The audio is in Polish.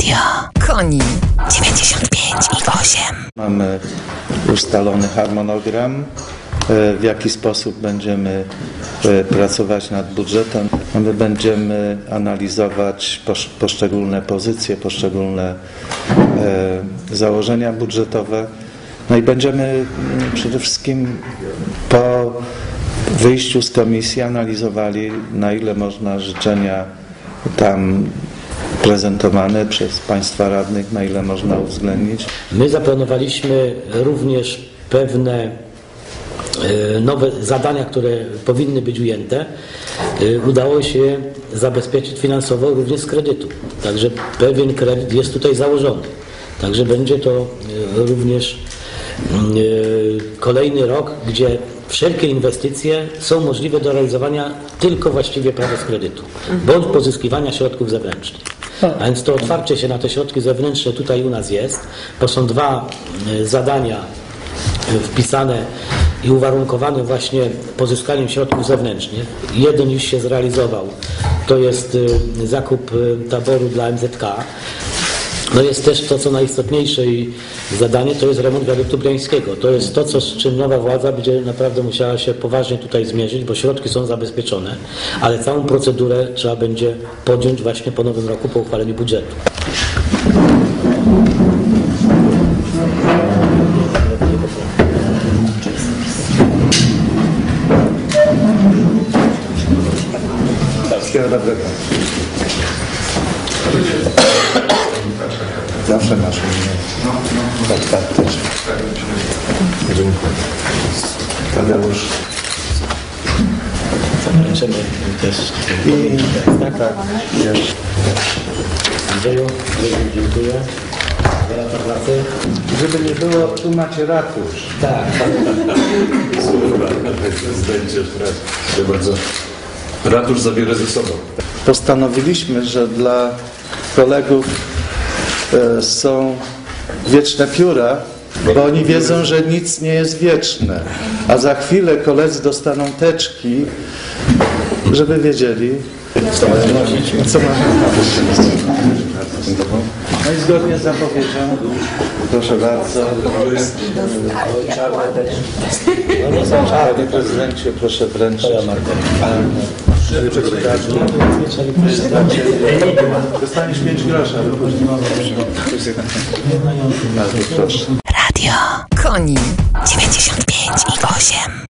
Radio Koni 95 i 8. Mamy ustalony harmonogram, e, w jaki sposób będziemy e, pracować nad budżetem. My będziemy analizować posz- poszczególne pozycje, poszczególne e, założenia budżetowe. No i będziemy mm, przede wszystkim po wyjściu z komisji analizowali, na ile można życzenia tam prezentowane przez Państwa radnych, na ile można uwzględnić. My zaplanowaliśmy również pewne e, nowe zadania, które powinny być ujęte. E, Udało się zabezpieczyć finansowo również z kredytu. Także pewien kredyt jest tutaj założony. Także będzie to e, również kolejny rok, gdzie wszelkie inwestycje są możliwe do realizowania tylko właściwie prawie z kredytu, bądź pozyskiwania środków zewnętrznych. A więc to otwarcie się na te środki zewnętrzne tutaj u nas jest, bo są dwa e, zadania e, wpisane i uwarunkowane właśnie pozyskaniem środków zewnętrznych. Jeden już się zrealizował, to jest e, zakup e, taboru dla MZK. No jest też to, co najistotniejsze i zadanie, to jest remont wiaduktu Briańskiego. To jest to, co, z czym nowa władza będzie naprawdę musiała się poważnie tutaj zmierzyć, bo środki są zabezpieczone, ale całą procedurę trzeba będzie podjąć właśnie po nowym roku, po uchwaleniu budżetu. Wszystkiego dobrego. Zawsze masz mnie. Tak, tak, też. Dziękuję. Tadeusz. Zobaczymy też. I tak, tak. Andrzeju, dziękuję. Za pracę. żeby nie było, tu macie ratusz. Tak, Prezydencie, proszę bardzo. Ratusz zabiorę ze sobą. Postanowiliśmy, że dla kolegów są wieczne pióra, bo oni wiedzą, że nic nie jest wieczne. A za chwilę koledzy dostaną teczki, żeby wiedzieli, co mamy No i zgodnie z zapowiedzią, proszę bardzo. Panie prezydencie, proszę wręczyć. Dostaniesz 5 groszy, ale później Bardzo proszę. Radio Koni 95 i 8.